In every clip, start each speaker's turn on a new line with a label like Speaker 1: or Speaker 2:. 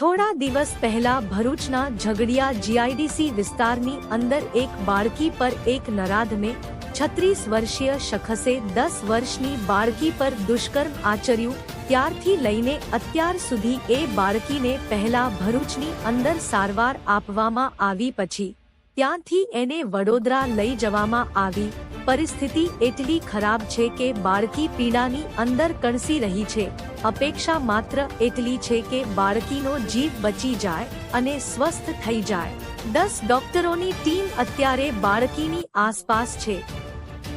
Speaker 1: થોડા દિવસ પહેલા ભરૂચના ઝઘડિયા જીઆઈડીસી વિસ્તારની અંદર એક બાળકી પર એક નરાધમે છત્રીસ વર્ષીય શખસે દસ વર્ષની બાળકી પર દુષ્કર્મ આચર્યું. ત્યારથી લઈને અત્યાર સુધી એ બાળકીને પહેલા ભરૂચની અંદર સારવાર આપવામાં આવી પછી ત્યાંથી એને વડોદરા લઈ જવામાં આવી. પરિસ્થિતિ એટલી ખરાબ છે કે બાળકી પીડાની અંદર કણસી રહી છે. અપેક્ષા માત્ર એટલી છે કે બાળકીનો જીવ બચી જાય અને સ્વસ્થ થઈ જાય. દસ ડોક્ટરોની ટીમ અત્યારે બાળકીની આસપાસ છે.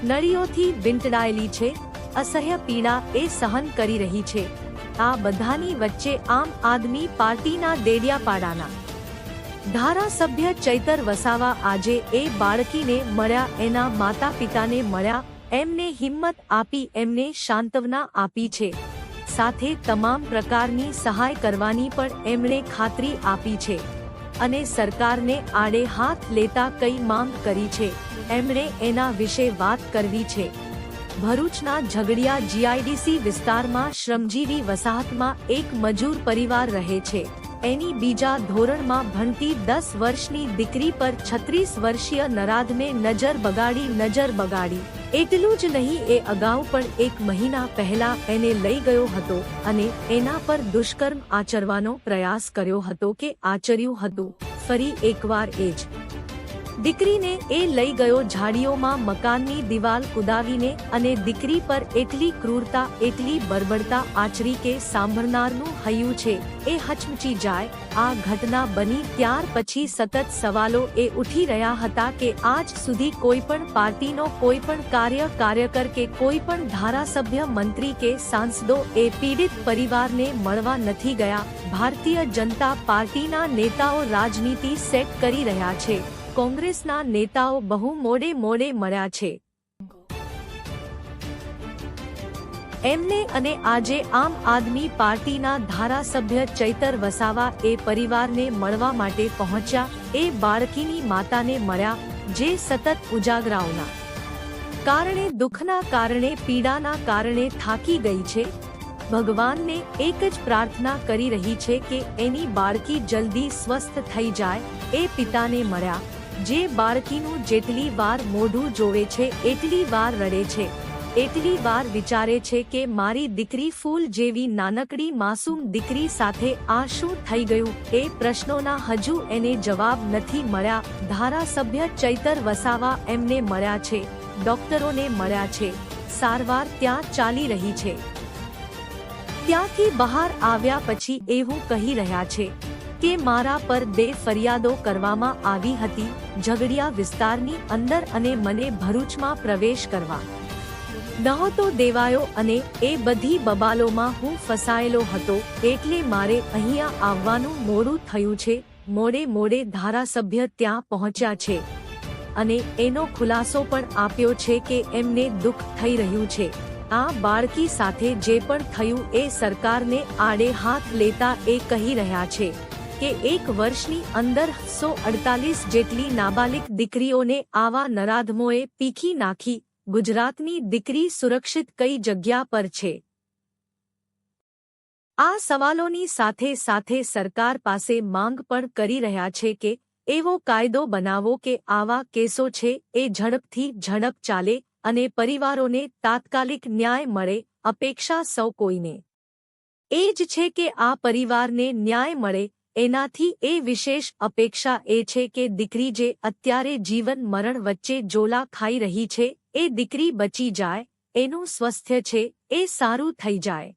Speaker 1: નળીઓથી વીંટળાયેલી છે. અસહ્ય પીડા એ સહન કરી રહી છે. આ બધાની વચ્ચે આમ આદમી પાર્ટીના દેડિયાપાડાના ધારાસભ્ય ચૈતર વસાવા આજે એ બાળકીને મળ્યા, એના માતા પિતાને મળ્યા, એમને હિંમત આપી, એમને સાંત્વના આપી છે. સાથે તમામ પ્રકારની સહાય કરવાની પણ એમણે ખાતરી આપી છે. અને સરકારને આડે હાથ લેતા કઈ માંગ કરી છે. એમણે એના વિશે વાત કરવી છે. ભરૂચના ઝઘડિયા જીઆઈડીસી વિસ્તારમાં શ્રમજીવી વસાહતમાં એક મજૂર પરિવાર રહે છે. એની બીજા ધોરણમાં ભણતી દસ વર્ષની દીકરી પર છત્રીસ વર્ષીય નરાધમે નજર બગાડી નજર બગાડી. એટલું જ નહીં, એ અગાઉ પણ એક મહિના પહેલા એને લઈ ગયો હતો અને એના પર દુષ્કર્મ આચરવાનો પ્રયાસ કર્યો હતો કે આચર્યું હતું. ફરી એકવાર એ જ દીકરીને એ લઈ ગયો ઝાડીઓમાં મકાનની દિવાલ કુદાવીને અને દીકરી પર એટલી ક્રૂરતા, એટલી બરબડતા આચરી કે સાંભળનારનું હૈયું છે, એ હચમચી જાય, આ ઘટના બની ત્યાર પછી સતત સવાલો એ ઉઠી રહ્યા હતા કે આજ સુધી કોઈ પણ પાર્ટીનો કોઈ પણ કાર્ય કાર્યકર કે કોઈ પણ ધારાસભ્ય મંત્રી કે સાંસદો એ પીડિત પરિવારને મળવા નથી ગયા. ભારતીય જનતા પાર્ટીના નેતાઓ રાજનીતિ સેટ કરી રહ્યા છે. કોંગ્રેસના નેતાઓ બહુ મોડે મોડે મળ્યા છે. એમને અને આજે આમ આદમી પાર્ટીના ધારાસભ્ય ચૈતર વસાવા એ પરિવારને મળવા માટે પહોંચ્યા, એ બાળકીની માતાને મળ્યા, જે સતત ઉજાગરાઓના કારણે દુઃખના કારણે, પીડાના કારણે થાકી ગઈ છે. ભગવાનને એક જ પ્રાર્થના કરી રહી છે કે એની બાળકી જલ્દી સ્વસ્થ થઈ જાય, એ પિતાને મળ્યા. જે બાળકીનું જેટલી વાર મોઢું જોવે છે, એટલી વાર રડે છે. એટલી વાર વિચારે છે કે મારી દીકરી ફૂલ જેવી નાનકડી માસૂમ દીકરી સાથે આ શું થઈ ગયું? એ પ્રશ્નોના હજુ એને જવાબ નથી મળ્યા. ધારાસભ્ય ચૈતર વસાવા એમને મળ્યા છે. ડોક્ટરોને મળ્યા છે. સારવાર ત્યાં ચાલી રહી છે. ત્યાંથી બહાર આવ્યા પછી એવું કહી રહ્યા છે. કે મારા પર બે ફરિયાદો કરવામાં આવી હતી, ઝઘડિયા વિસ્તારની અંદર અને મને ભરૂચમાં પ્રવેશ કરવા. નહોતો દેવાયો અને એ બધી બબાલોમાં હું ફસાયેલો હતો, એટલે મારે અહીંયા આવવાનું મોડું થયું છે, મોડે મોડે ધારાસભ્ય ત્યાં પહોંચ્યા છે. અને એનો ખુલાસો પણ આપ્યો છે કે એમને દુઃખ થઈ રહ્યું છે. આ બાળકી સાથે જે પણ થયું એ સરકારને આડે હાથ લેતા એ કહી રહ્યા છે. કે એક વર્ષની અંદર સો અડતાલીસ જેટલી નાબાલિક દીકરીઓને આવા નરાધમોએ પીખી નાખી, ગુજરાતની દીકરી સુરક્ષિત કઈ જગ્યા પર છે? આ સવાલોની સાથે સાથે સરકાર પાસે માંગ પણ કરી રહ્યા છે કે એવો કાયદો બનાવો કે આવા કેસો છે એ ઝડપથી ઝડપ ચાલે અને પરિવારોને તાત્કાલિક ન્યાય મળે, અપેક્ષા સૌ કોઈને. એ જ છે કે આ પરિવારને ન્યાય મળે એનાથી એ વિશેષ અપેક્ષા એ છે કે દીકરી જે અત્યારે જીવન મરણ વચ્ચે જોલા ખાઈ રહી છે, એ દીકરી બચી જાય, એનું સ્વસ્થ્ય છે, એ સારું થઈ જાય.